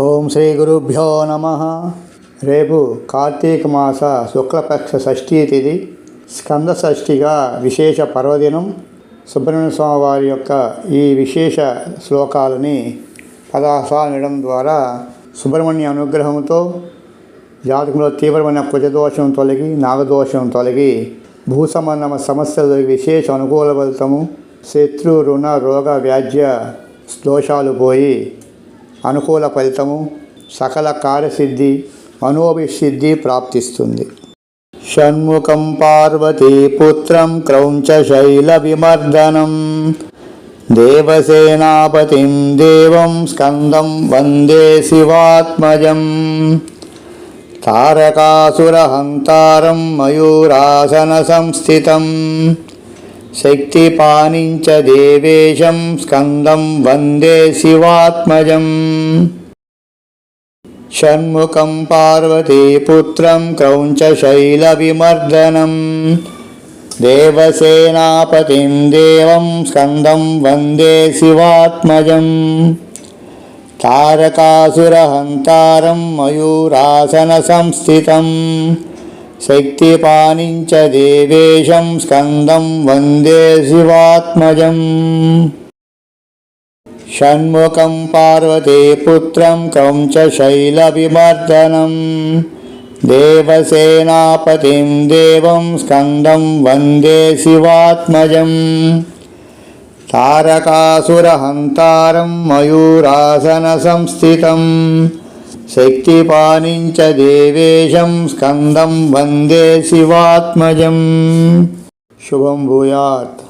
ఓం శ్రీ గురుభ్యో నమ. రేపు కార్తీక మాస శుక్లపక్ష షష్ఠీ తిథి స్కంద షష్ఠిగా విశేష పర్వదినం. సుబ్రహ్మణ్య స్వామి వారి యొక్క ఈ విశేష శ్లోకాలని పదాసానడం ద్వారా సుబ్రహ్మణ్య అనుగ్రహంతో జాతకంలో తీవ్రమైన కుజదోషం తొలగి నాగదోషం తొలగి భూసంబంధమ సమస్యలు తొలగి విశేష అనుకూల ఫలితము శత్రు రుణ రోగ వ్యాజ్య దోషాలు పోయి అనుకూల ఫలితము సకల కార్యసిద్ధి మనోభిసిద్ధి ప్రాప్తిస్తుంది. షణ్ముఖం పార్వతీపుత్రం క్రౌంచ శైల విమర్దనం. దేవసేనాపతిం దేవం స్కందం వందే శివాత్మజం. తారకాసురహంతారం మయూరాసన సంస్థితం శక్తిపానించ దేవేశం స్కందం వందే శివాత్మజం. షణ్ముఖం పార్వతీపుత్రం క్రౌంచశైలవిమర్దనం దేవసేనాపతిం దేవం స్కందం వందే శివాత్మజం. తారకాసురహంతారం మయూరాసన సంస్థితం శక్తిపానించ దేవేశం స్కందం వందే శివాత్మజం. షణ్ముఖం పార్వతీపుత్రం కంచశైలవిమర్దనం దేవసేనాపతిం దేవం స్కందం వందే శివాత్మజం. తారకాసురహంతారం మయూరాసన సంస్థితం శక్తిపానించ దేవేశం స్కందం వందే శివాత్మజం. శుభం భూయాత్.